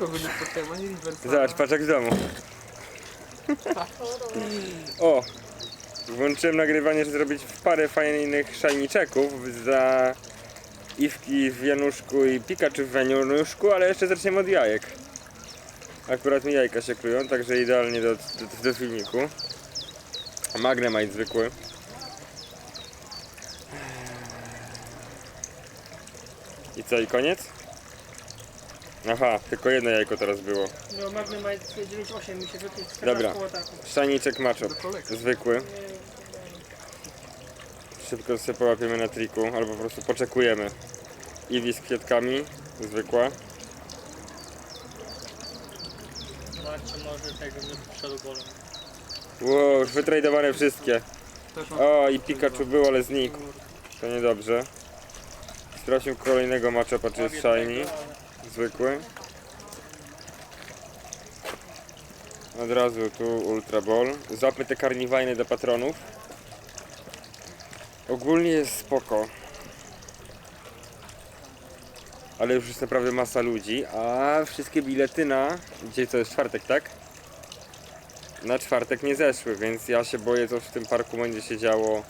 nikogo nie spotkałem, ani. Zobacz, patrz jak w domu. O! Włączyłem nagrywanie, żeby zrobić parę fajnych szajniczeków za Iwki w Januszku i Pikachu w Januszku, ale jeszcze zaczniemy od jajek. Akurat mi jajka się kryją, także idealnie do, do, do filmiku. Magnemite zwykły. I co, i koniec? Aha, tylko jedno jajko teraz było. No Magnemite 98 mi się wypił z Dobra. maczop, Do kolekcji. zwykły. Szybko sobie połapiemy na triku, albo po prostu poczekujemy. Iwi z kwiatkami, zwykła. Zobaczcie może tego z przodu bolą. Wow, już wytradowane wszystkie. O, i Pikachu był, ale znikł. To niedobrze. Stracił kolejnego matchupa, czy jest shiny. Zwykły. Od razu tu Ultra Ball. Złapmy te karniwajny do patronów. Ogólnie jest spoko. Ale już jest naprawdę masa ludzi, a wszystkie bilety na... Dzisiaj to jest czwartek, tak? Na czwartek nie zeszły, więc ja się boję, co w tym parku będzie się działo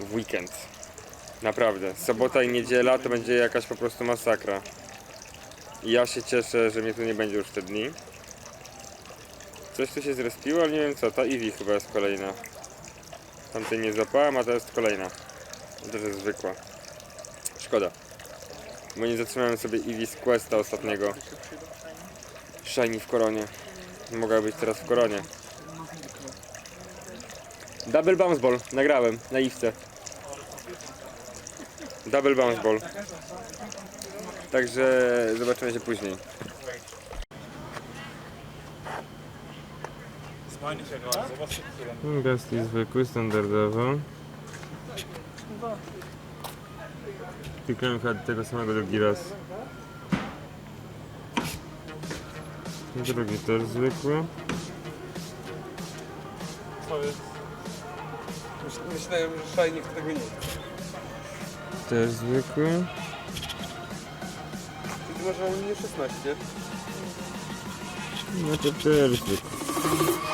w weekend. Naprawdę. Sobota i niedziela to będzie jakaś po prostu masakra. Ja się cieszę, że mnie tu nie będzie już te dni. Coś tu się zrespiło, ale nie wiem co. Ta Eevee chyba jest kolejna. Tamtej nie złapałem, a to jest kolejna. To jest zwykła. Szkoda. Bo nie zatrzymałem sobie Eevee z Questa ostatniego. Shiny w koronie. Mogła być teraz w koronie. Double bounce ball. Nagrałem na iwce. Double bounce ball. Także zobaczymy się później. Gasti zwykły, standardowo. Klikałem chyba tego samego drugi raz. Drugi też zwykły. Myślałem, że Shiny tego nie. Też zwykły. Ty masz na mnie 16. No to też zwykły.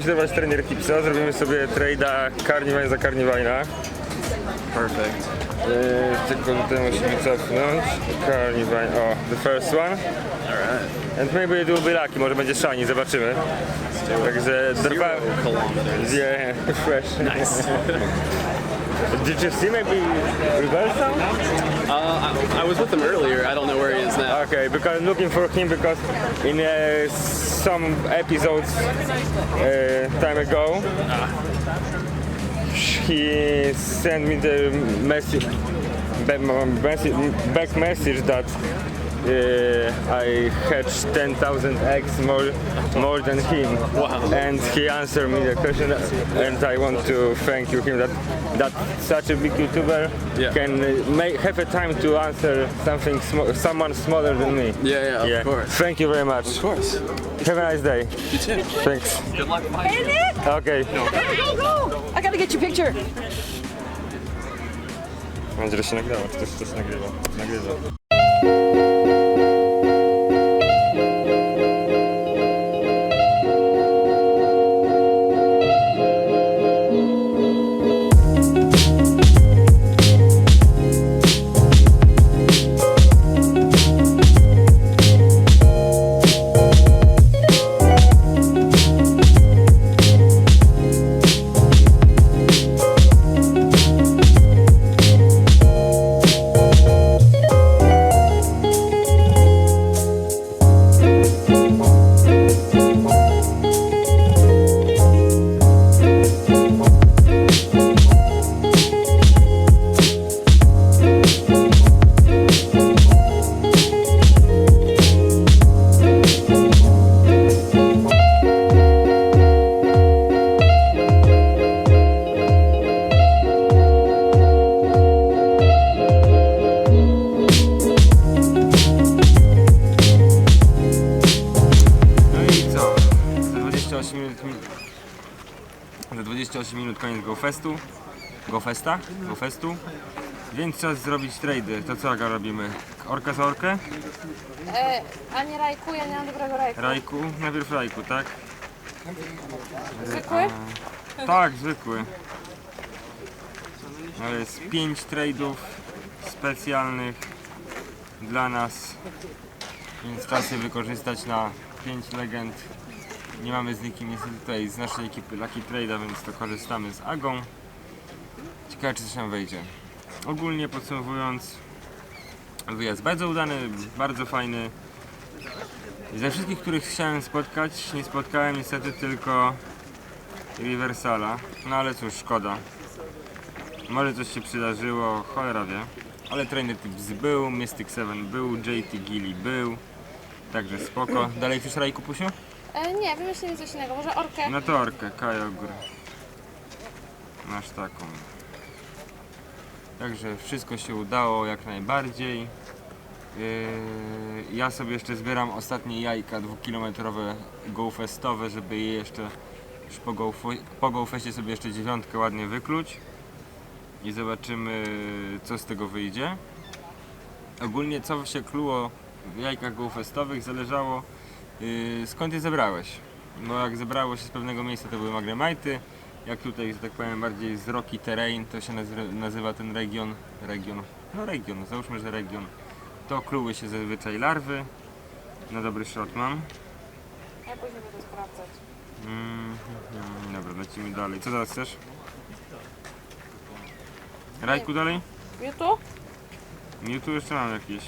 Mi się dobrać trener Tipsa, zrobimy sobie trade'a Carnivine za Carnivina. Perfect. Yy, tylko tutaj musimy cofnąć. Carnivine, o, the first one. Alright. And maybe it will be lucky, może będzie shiny, zobaczymy. Także drwa... Kilometers. Yeah, fresh. Nice. Did you see maybe reversal? Uh, I, I was with him earlier. I don't know where he is now. Okay, because I'm looking for him because in uh, some episodes uh, time ago he sent me the message, back message that uh, I had 10,000 eggs more more than him Wow. and he answered me the question and I want to thank you him that that such a big YouTuber Yeah. can make, have a time to answer something sm- someone smaller than me. Yeah, yeah, of course. Thank you very much. Of course. Have a nice day. You too. Thanks. Good luck. Hey, Nick! Okay. Go, go! I gotta get your picture. Mam nadzieję, że się nagrywa, czy też coś nagrywa. Nagrywa. Za 28 minut koniec GoFestu. GoFesta? GoFestu. Więc czas zrobić trady. To co Aga robimy? Orka za orkę? E, a nie rajku, ja nie mam dobrego rajku. Rajku? Najpierw Rajku, tak? Zwykły? Tak, zwykły. No jest 5 trade'ów specjalnych dla nas. Więc czas je wykorzystać na 5 legend. Nie mamy z nikim niestety tutaj z naszej ekipy Lucky Trade'a, więc to korzystamy z Agą. Ciekawe czy coś nam wejdzie. Ogólnie podsumowując, wyjazd bardzo udany, bardzo fajny. Ze wszystkich, których chciałem spotkać, nie spotkałem niestety tylko Riversala. No ale cóż, szkoda. Może coś się przydarzyło, cholera wie. Ale Trainer Tips był, Mystic 7 był, JT Gilly był. Także spoko. Dalej chcesz Rajku Pusiu? E, nie, wymyślimy coś innego. Może orkę? No to orkę, Kajogór. Masz taką. Także wszystko się udało jak najbardziej. Yy, ja sobie jeszcze zbieram ostatnie jajka dwukilometrowe gołfestowe, żeby je jeszcze już po, po gołfeście sobie jeszcze dziewiątkę ładnie wykluć i zobaczymy co z tego wyjdzie. Ogólnie co się kluło w jajkach gołfestowych zależało yy, skąd je zebrałeś. No jak zebrało się z pewnego miejsca to były magremajty, jak tutaj, że tak powiem, bardziej z Rocky Terrain, to się nazywa, nazywa ten region, region, no region, załóżmy, że region. To kluły się zazwyczaj larwy. Na dobry shot mam. Ja później będę sprawdzać. Mm, mm, dobra, lecimy dalej. Co teraz chcesz? Rajku dalej? Mewtwo? Mewtwo jeszcze mam jakieś.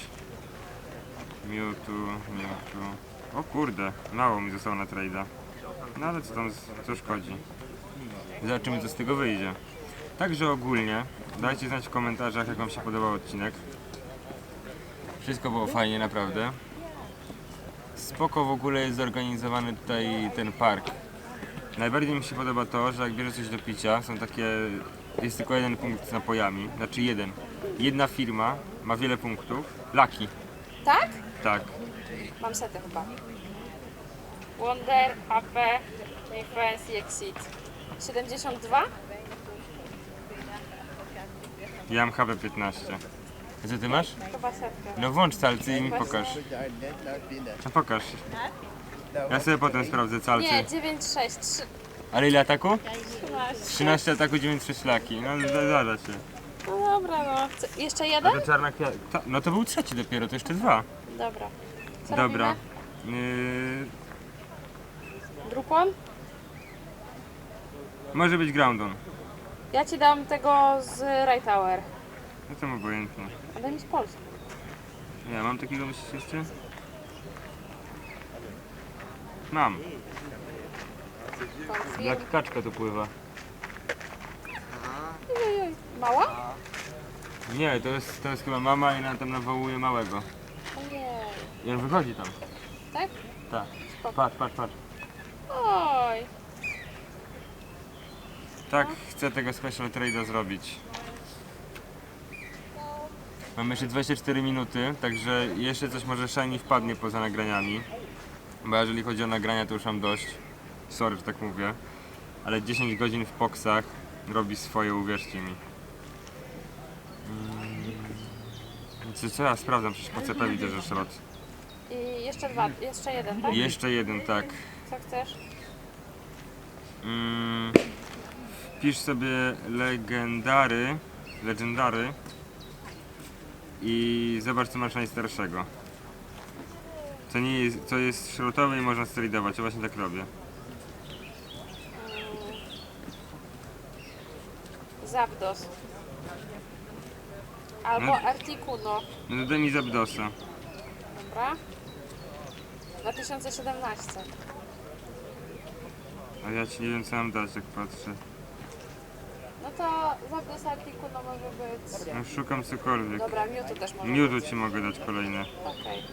Mewtwo, Mewtwo. O kurde, mało mi zostało na trade'a. No ale co tam, co szkodzi. Zobaczymy co z tego wyjdzie. Także ogólnie, dajcie znać w komentarzach jak wam się podobał odcinek. Wszystko było fajnie naprawdę. Spoko w ogóle jest zorganizowany tutaj ten park. Najbardziej mi się podoba to, że jak bierze coś do picia, są takie. Jest tylko jeden punkt z napojami. Znaczy jeden. Jedna firma ma wiele punktów. Lucky, Tak? Tak. Mam setę chyba. Wonder, HP, Defense i Exit. 72? Ja mam HB15. A co ty masz? Chyba setkę. No włącz calcy i mi pokaż. No pokaż. Ja sobie potem sprawdzę calcy. Nie, 9,6. 3, Ale ile ataku? 13. 13 ataku, 9 szlaki. No zda- zdarza się. No dobra, no. Co, jeszcze A jeden? to czarna kwiat... Ta, no to był trzeci dopiero, to jeszcze dwa. Dobra. Co Dobra. robimy? Yy, Drukon? może być Groundon. Ja ci dam tego z Right Tower. No to obojętnie. A daj mi z Polski. Ja mam takiego myślisz jeszcze? Mam. Konfirm. Jak kaczka tu pływa. Ojej, Mała? Nie, to jest, to jest chyba mama i ona tam nawołuje małego. On wychodzi tam. Tak? Tak. Spoko. Patrz, patrz, patrz. Oj. Tak, chcę tego special trade'a zrobić. Mamy jeszcze 24 minuty, także jeszcze coś może shiny wpadnie poza nagraniami. Bo jeżeli chodzi o nagrania, to już mam dość. Sorry, że tak mówię. Ale 10 godzin w poksach robi swoje, uwierzcie mi. Mm. Co, co ja sprawdzam? Przecież po CP widzę, że szrot. I jeszcze dwa, jeszcze jeden, tak? Jeszcze jeden, tak. Co chcesz? Mm, wpisz sobie legendary, legendary i zobacz co masz najstarszego. Co, nie jest, co jest środowe i można sterilizować, ja właśnie tak robię. Zapdos. Albo No. Articuno. No daj mi Zabdosa. Dobra. 2017. A ja ci nie wiem co mam dać jak patrzę. No to Zapdos Articuno może być... No szukam cokolwiek. Dobra, Mewtwo też może Miudu być. ci mogę dać kolejne. Okej.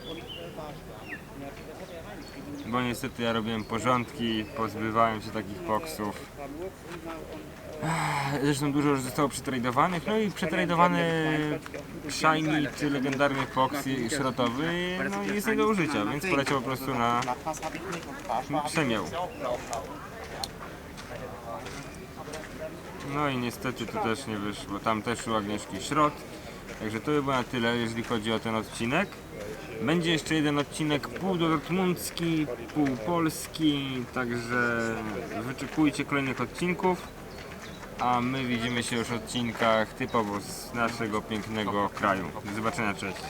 Bo niestety ja robiłem porządki, pozbywałem się takich poksów. Zresztą dużo już zostało przetradowanych, no i przetradowany shiny czy legendarny i szrotowy no jest nie do użycia, więc poleciał po prostu na przemiał. No i niestety tu też nie wyszło, tam też u Agnieszki szrot. Także to by było na tyle, jeżeli chodzi o ten odcinek. Będzie jeszcze jeden odcinek pół dortmundzki, pół polski, także wyczekujcie kolejnych odcinków. A my widzimy się już w odcinkach typowo z naszego pięknego kraju. Do zobaczenia, cześć.